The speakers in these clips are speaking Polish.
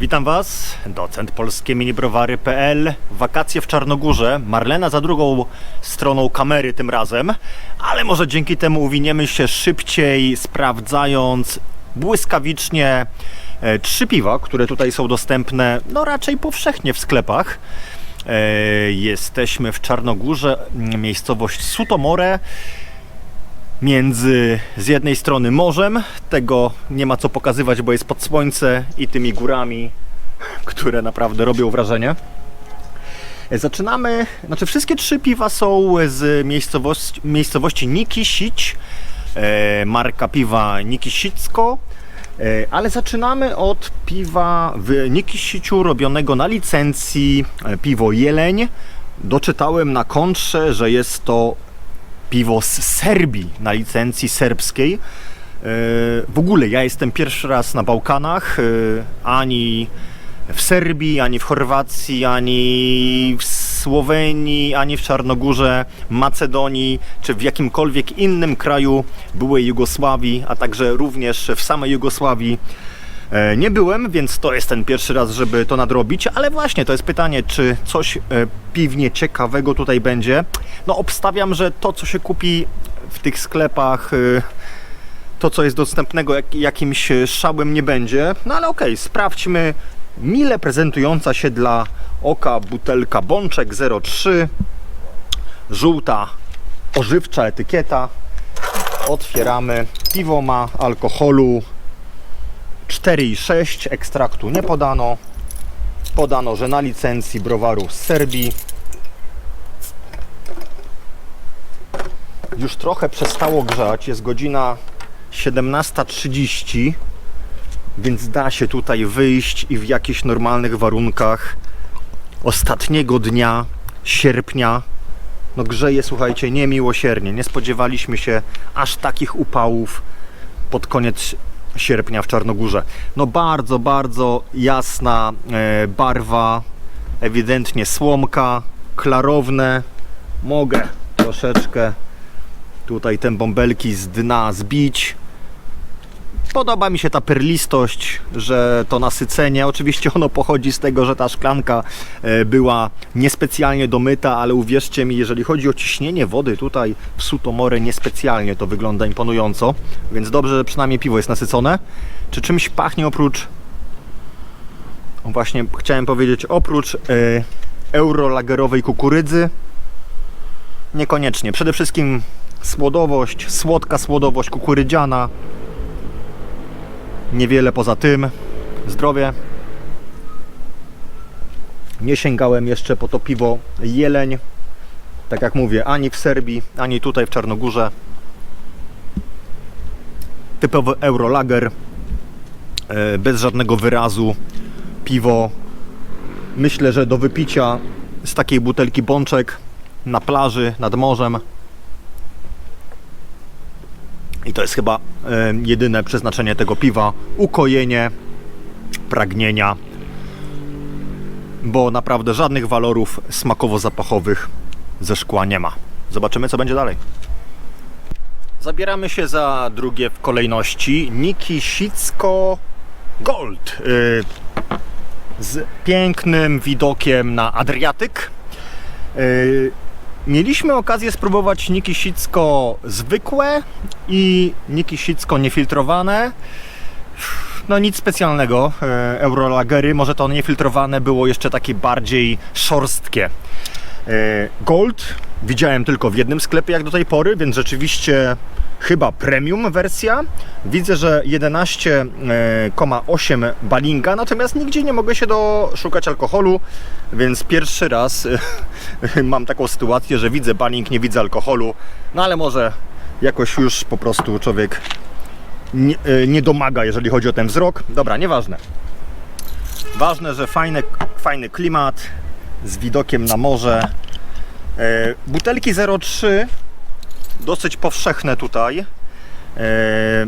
Witam Was, docent polskie minibrowary.pl. Wakacje w Czarnogórze. Marlena za drugą stroną kamery tym razem, ale może dzięki temu uwiniemy się szybciej, sprawdzając błyskawicznie e, trzy piwa, które tutaj są dostępne no raczej powszechnie w sklepach. E, Jesteśmy w Czarnogórze, miejscowość Sutomore między z jednej strony morzem, tego nie ma co pokazywać, bo jest pod słońce i tymi górami, które naprawdę robią wrażenie. Zaczynamy, znaczy wszystkie trzy piwa są z miejscowości, miejscowości Nikisić, e, marka piwa Nikisicko, e, ale zaczynamy od piwa w Nikisiciu robionego na licencji e, piwo Jeleń. Doczytałem na kontrze, że jest to piwo z Serbii na licencji serbskiej. E, W ogóle ja jestem pierwszy raz na Bałkanach, e, ani w Serbii, ani w Chorwacji, ani w Słowenii, ani w Czarnogórze, Macedonii, czy w jakimkolwiek innym kraju byłej Jugosławii, a także również w samej Jugosławii E, Nie byłem, więc to jest ten pierwszy raz, żeby to nadrobić, ale właśnie to jest pytanie, czy coś piwnie ciekawego tutaj będzie. No obstawiam, że to co się kupi w tych sklepach, e, to co jest dostępnego jak, jakimś szałem nie będzie. No ale okej, sprawdźmy mile prezentująca się dla oka butelka Bączek 03. Żółta, ożywcza etykieta. Otwieramy. Piwo ma alkoholu 4,6 ekstraktu nie podano. Podano, że na licencji browaru z Serbii. Już trochę przestało grzać, jest godzina 17.30, więc da się tutaj wyjść i w jakichś normalnych warunkach ostatniego dnia sierpnia no grzeje, słuchajcie, niemiłosiernie. Nie spodziewaliśmy się aż takich upałów pod koniec sierpnia w Czarnogórze. No bardzo, bardzo jasna e, barwa, ewidentnie słomka, klarowne. Mogę troszeczkę tutaj te bąbelki z dna zbić. Podoba mi się ta perlistość, że to nasycenie. Oczywiście ono pochodzi z tego, że ta szklanka e, była niespecjalnie domyta, ale uwierzcie mi, jeżeli chodzi o ciśnienie wody tutaj w Sutomore, niespecjalnie to wygląda imponująco. Więc dobrze, że przynajmniej piwo jest nasycone. Czy czymś pachnie oprócz. Właśnie chciałem powiedzieć, oprócz e, eurolagerowej kukurydzy? Niekoniecznie. Przede wszystkim słodowość, słodka słodowość kukurydziana. Niewiele poza tym. Zdrowie. Nie sięgałem jeszcze po to piwo jeleń. Tak jak mówię, ani w Serbii, ani tutaj w Czarnogórze. Typowy Eurolager. e, Bez żadnego wyrazu. Piwo. Myślę, że do wypicia z takiej butelki bączek na plaży, nad morzem. I to jest chyba e, jedyne przeznaczenie tego piwa ukojenie pragnienia, bo naprawdę żadnych walorów smakowo-zapachowych ze szkła nie ma. Zobaczymy, co będzie dalej. Zabieramy się za drugie w kolejności Nikisicko Gold y, z pięknym widokiem na Adriatyk. Mieliśmy okazję spróbować Nikisicko zwykłe i Nikisicko niefiltrowane. No nic specjalnego, e, Eurolagery, może to niefiltrowane było jeszcze takie bardziej szorstkie. E, Gold widziałem tylko w jednym sklepie jak do tej pory, więc rzeczywiście chyba premium wersja. Widzę, że 11,8 balinga, natomiast nigdzie nie mogę się doszukać alkoholu, więc pierwszy raz mam taką sytuację, że widzę baling, nie widzę alkoholu, no ale może jakoś już po prostu człowiek nie, e, nie domaga, jeżeli chodzi o ten wzrok. Dobra, nieważne. Ważne, że fajny, fajny klimat z widokiem na morze. E, butelki 03 dosyć powszechne tutaj. E,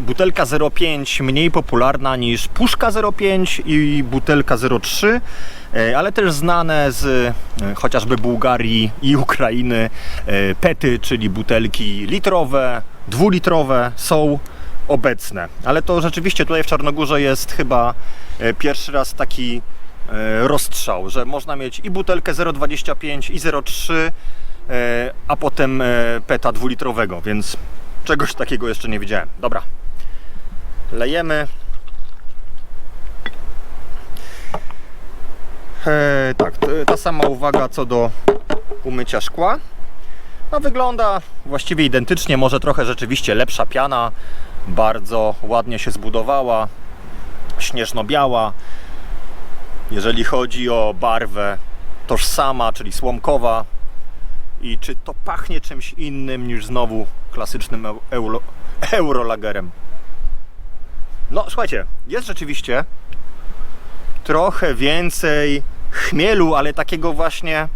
butelka 05 mniej popularna niż puszka 05 i butelka 03, e, ale też znane z e, chociażby Bułgarii i Ukrainy pety, czyli butelki litrowe, dwulitrowe są obecne. Ale to rzeczywiście tutaj w Czarnogórze jest chyba pierwszy raz taki rozstrzał, że można mieć i butelkę 0,25 i 0,3, e, a potem e, peta dwulitrowego, więc czegoś takiego jeszcze nie widziałem. Dobra, lejemy. E, tak, ta sama uwaga co do umycia szkła. No wygląda właściwie identycznie, może trochę rzeczywiście lepsza piana, bardzo ładnie się zbudowała, śnieżno-biała. Jeżeli chodzi o barwę, tożsama, czyli słomkowa. I czy to pachnie czymś innym niż znowu klasycznym eu- euro, eurolagerem? No słuchajcie, jest rzeczywiście trochę więcej chmielu, ale takiego właśnie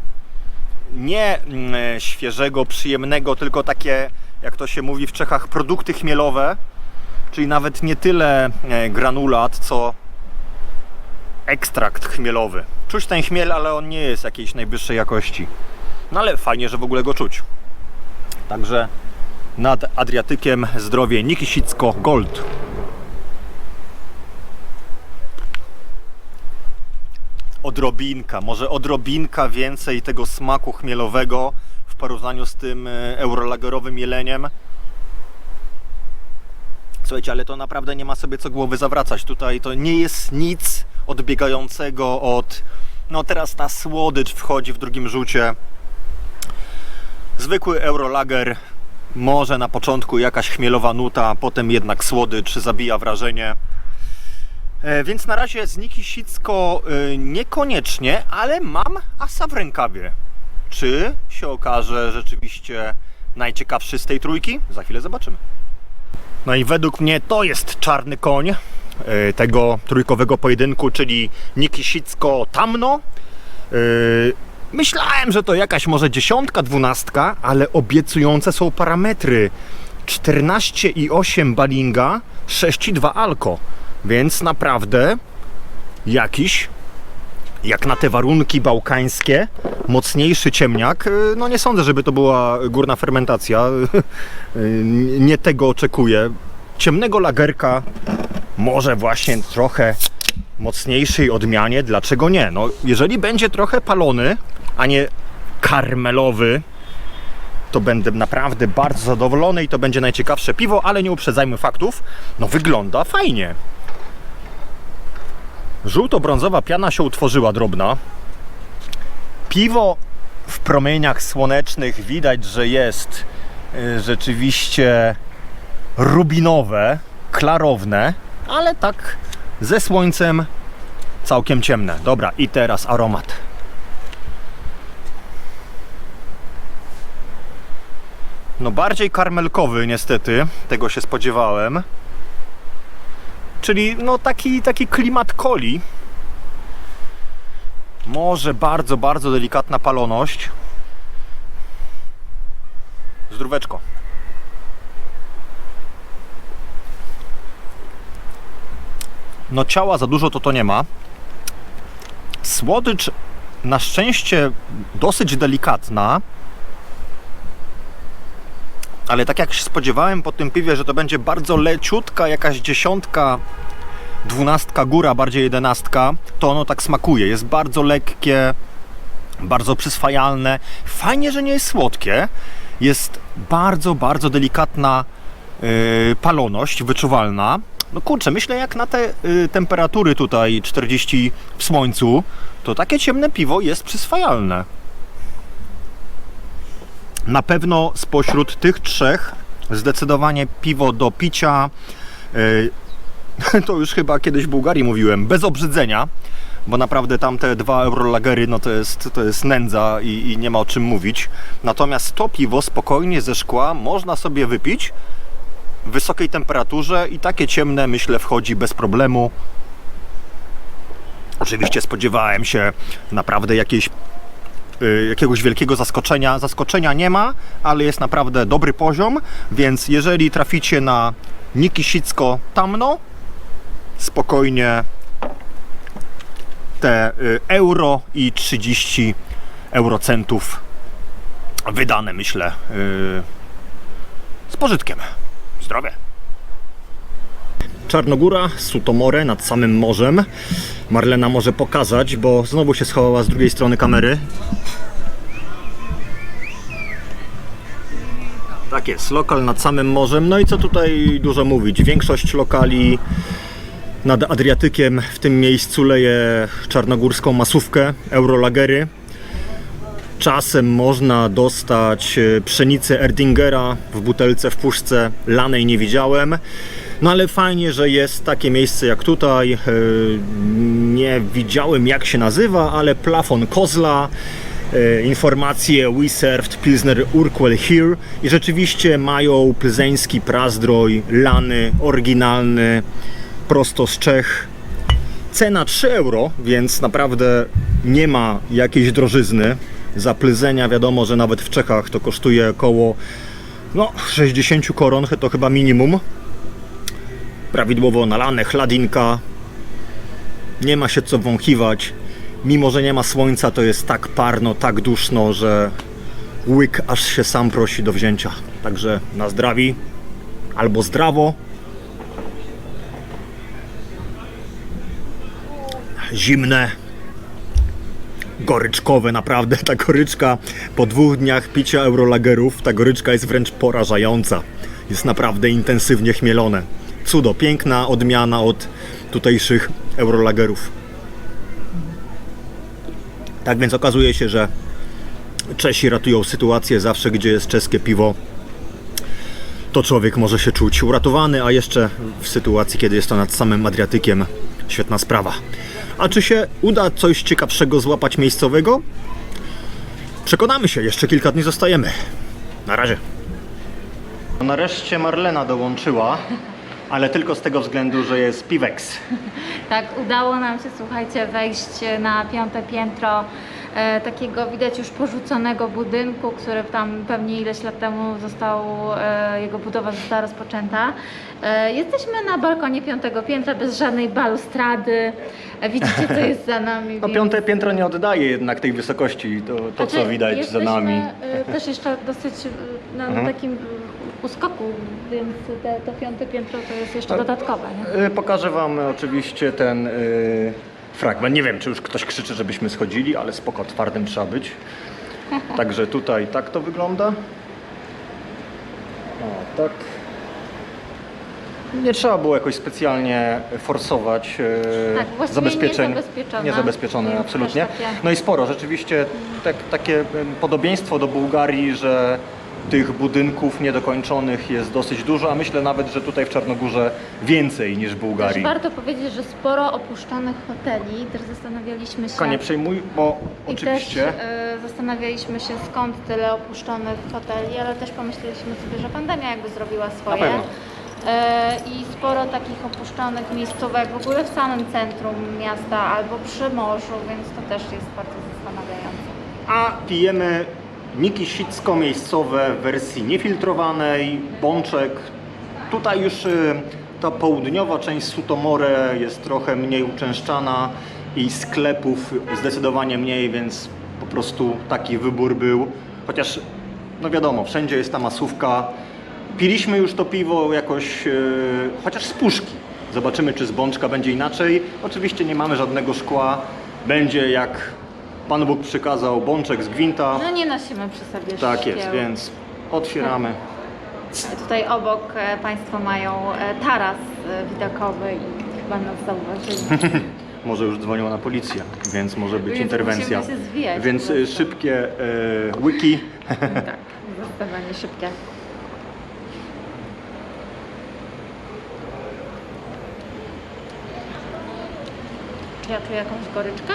nie mm, świeżego, przyjemnego, tylko takie, jak to się mówi w Czechach, produkty chmielowe, czyli nawet nie tyle e, granulat, co ekstrakt chmielowy. Czuć ten chmiel, ale on nie jest jakiejś najwyższej jakości. No ale fajnie, że w ogóle go czuć. Także nad Adriatykiem zdrowie Nikisicko Gold. odrobinka, może odrobinka więcej tego smaku chmielowego w porównaniu z tym e, eurolagerowym jeleniem. Słuchajcie, ale to naprawdę nie ma sobie co głowy zawracać. Tutaj to nie jest nic odbiegającego od. No teraz ta słodycz wchodzi w drugim rzucie. Zwykły eurolager, może na początku jakaś chmielowa nuta, potem jednak słodycz zabija wrażenie. E, Więc na razie z Niki Sicko e, niekoniecznie, ale mam asa w rękawie. Czy się okaże rzeczywiście najciekawszy z tej trójki? Za chwilę zobaczymy. No i według mnie to jest czarny koń e, tego trójkowego pojedynku, czyli Niki Sicko Tamno. E, Myślałem, że to jakaś może dziesiątka, dwunastka, ale obiecujące są parametry. 14,8 balinga, 6,2 alko. Więc naprawdę jakiś, jak na te warunki bałkańskie, mocniejszy ciemniak. y, No nie sądzę, żeby to była górna fermentacja. Y, Nie tego oczekuję. Ciemnego lagerka, może właśnie trochę mocniejszej odmianie. Dlaczego nie? No, jeżeli będzie trochę palony, a nie karmelowy, to będę naprawdę bardzo zadowolony i to będzie najciekawsze piwo, ale nie uprzedzajmy faktów. No wygląda fajnie. Żółto-brązowa piana się utworzyła drobna. Piwo w promieniach słonecznych widać, że jest y, rzeczywiście rubinowe, klarowne, ale tak ze słońcem całkiem ciemne. Dobra, i teraz aromat. No bardziej karmelkowy niestety, tego się spodziewałem. Czyli no taki, taki klimat coli. Może bardzo, bardzo delikatna paloność. Zdróweczko. No ciała za dużo to to nie ma. Słodycz na szczęście dosyć delikatna. Ale tak jak się spodziewałem po tym piwie, że to będzie bardzo leciutka, jakaś dziesiątka, dwunastka góra, bardziej jedenastka, to ono tak smakuje. Jest bardzo lekkie, bardzo przyswajalne. Fajnie, że nie jest słodkie. Jest bardzo, bardzo delikatna yy, paloność, wyczuwalna. No kurczę, myślę jak na te y, temperatury tutaj 40 w słońcu, to takie ciemne piwo jest przyswajalne. Na pewno spośród tych trzech zdecydowanie piwo do picia, yy, to już chyba kiedyś w Bułgarii mówiłem, bez obrzydzenia, bo naprawdę tamte dwa eurolagery no to jest, to jest nędza i, i nie ma o czym mówić. Natomiast to piwo spokojnie ze szkła można sobie wypić w wysokiej temperaturze i takie ciemne myślę wchodzi bez problemu. Oczywiście spodziewałem się naprawdę jakiejś jakiegoś wielkiego zaskoczenia. Zaskoczenia nie ma, ale jest naprawdę dobry poziom, więc jeżeli traficie na Nikisicko Tamno, spokojnie te y, euro i 30 eurocentów wydane, myślę, y, z pożytkiem. Zdrowie. Czarnogóra, Sutomore nad samym morzem. Marlena może pokazać, bo znowu się schowała z drugiej strony kamery. Tak jest, lokal nad samym morzem. No i co tutaj dużo mówić? Większość lokali nad Adriatykiem w tym miejscu leje czarnogórską masówkę, eurolagery. Czasem można dostać e, pszenicę Erdingera w butelce, w puszce. Lanej nie widziałem. No ale fajnie, że jest takie miejsce jak tutaj. E, Nie widziałem jak się nazywa, ale plafon Kozla. e, Informacje We Served Pilsner Urquell Here i rzeczywiście mają plzeński prazdroj, lany, oryginalny, prosto z Czech. Cena 3 euro, więc naprawdę nie ma jakiejś drożyzny. Za plyzenia wiadomo, że nawet w Czechach to kosztuje około no, 60 koron, to chyba minimum. Prawidłowo nalane, chladinka. Nie ma się co wąchiwać. Mimo, że nie ma słońca, to jest tak parno, tak duszno, że łyk aż się sam prosi do wzięcia. Także na zdrawi albo zdrowo. zimne, goryczkowe naprawdę. Ta goryczka po dwóch dniach picia eurolagerów, ta goryczka jest wręcz porażająca. Jest naprawdę intensywnie chmielone. Cudo, piękna odmiana od tutejszych eurolagerów. Tak więc okazuje się, że Czesi ratują sytuację zawsze, gdzie jest czeskie piwo. To człowiek może się czuć uratowany, a jeszcze w sytuacji, kiedy jest to nad samym Adriatykiem, świetna sprawa. A czy się uda coś ciekawszego złapać miejscowego? Przekonamy się, jeszcze kilka dni zostajemy. Na razie. Nareszcie Marlena dołączyła, ale tylko z tego względu, że jest Piwex. Tak, udało nam się, słuchajcie, wejść na piąte piętro e, takiego widać już porzuconego budynku, który tam pewnie ileś lat temu został, e, jego budowa została rozpoczęta. E, jesteśmy na balkonie piątego piętra bez żadnej balustrady. E, widzicie, co jest za nami. No więc- piąte piętro nie oddaje jednak tej wysokości, to, to co Znaczy, widać za nami. e, też jeszcze dosyć e, na, na Mhm. takim uskoku, więc te, to piąte piętro to jest jeszcze dodatkowe. Nie? Y, Pokażę Wam oczywiście ten y, fragment. Nie wiem, czy już ktoś krzyczy, żebyśmy schodzili, ale spoko, twardym trzeba być. Także tutaj tak to wygląda. O, tak. Nie trzeba było jakoś specjalnie forsować y, Tak, zabezpieczeń. niezabezpieczone. Niezabezpieczone, absolutnie. takie- No i sporo, rzeczywiście tak, takie y, podobieństwo do Bułgarii, że tych budynków niedokończonych jest dosyć dużo, a myślę nawet, że tutaj w Czarnogórze więcej niż w Też Bułgarii. warto powiedzieć, że sporo opuszczonych hoteli, też zastanawialiśmy się. Tylko nie przejmuj, bo I oczywiście też e, zastanawialiśmy się skąd tyle opuszczonych hoteli, ale też pomyśleliśmy sobie, że pandemia jakby zrobiła swoje. pewno. E, I sporo takich opuszczonych miejscówek w ogóle w samym centrum miasta albo przy morzu, więc to też jest bardzo zastanawiające. A pijemy niki sicko miejscowe w wersji niefiltrowanej, bączek. Tutaj już y, ta południowa część Sutomore jest trochę mniej uczęszczana i sklepów zdecydowanie mniej, więc po prostu taki wybór był. Chociaż, no wiadomo, wszędzie jest ta masówka. Piliśmy już to piwo jakoś, y, chociaż z puszki. Zobaczymy, czy z bączka będzie inaczej. Oczywiście nie mamy żadnego szkła. Będzie jak Pan Bóg przykazał, bączek z gwinta. No nie nosimy przy sobie Tak szkieł. jest, więc otwieramy. Tutaj obok e, Państwo mają e, taras e, widokowy i chyba nas zauważyli. Może już dzwonią na policję, więc może być Więc interwencja. musimy się Więc po y, prostu. szybkie e, wiki. tak, zdecydowanie szybkie. Czy ja czuję jakąś goryczkę?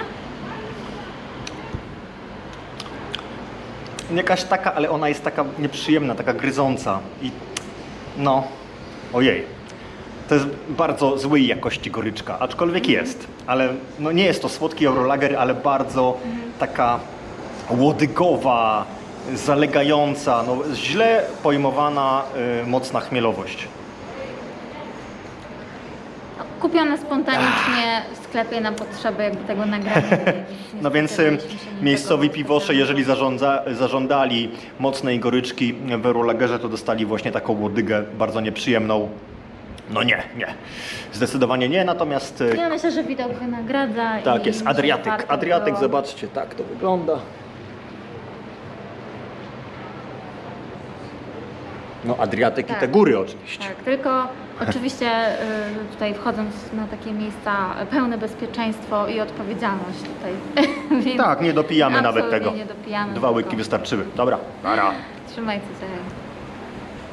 Jakaś taka, ale ona jest taka nieprzyjemna, taka gryząca. I no, ojej. To jest bardzo złej jakości goryczka, aczkolwiek jest. Ale no nie jest to słodki Eurolager, ale bardzo taka łodygowa, zalegająca, no, źle pojmowana, y, mocna chmielowość. Kupione spontanicznie w sklepie na potrzeby jakby tego nagrania. więc No więc y, byliśmy się niczego miejscowi piwosze, jeżeli zarządza, zażądali mocnej goryczki w Eurolagerze, to dostali właśnie taką łodygę bardzo nieprzyjemną. No nie, nie. Zdecydowanie nie, natomiast e, Ja myślę, że widok wynagradza. tak i jest, że Adriatyk. warto Adriatyk, było. zobaczcie, tak to wygląda. No Adriatyk i Tak. te góry oczywiście. Tak, tylko oczywiście y, tutaj wchodząc na takie miejsca pełne bezpieczeństwo i odpowiedzialność tutaj. Więc Tak, nie dopijamy nawet tego. Nie dopijamy Dwa łyki wystarczyły. Dobra, nara. Trzymajcie się.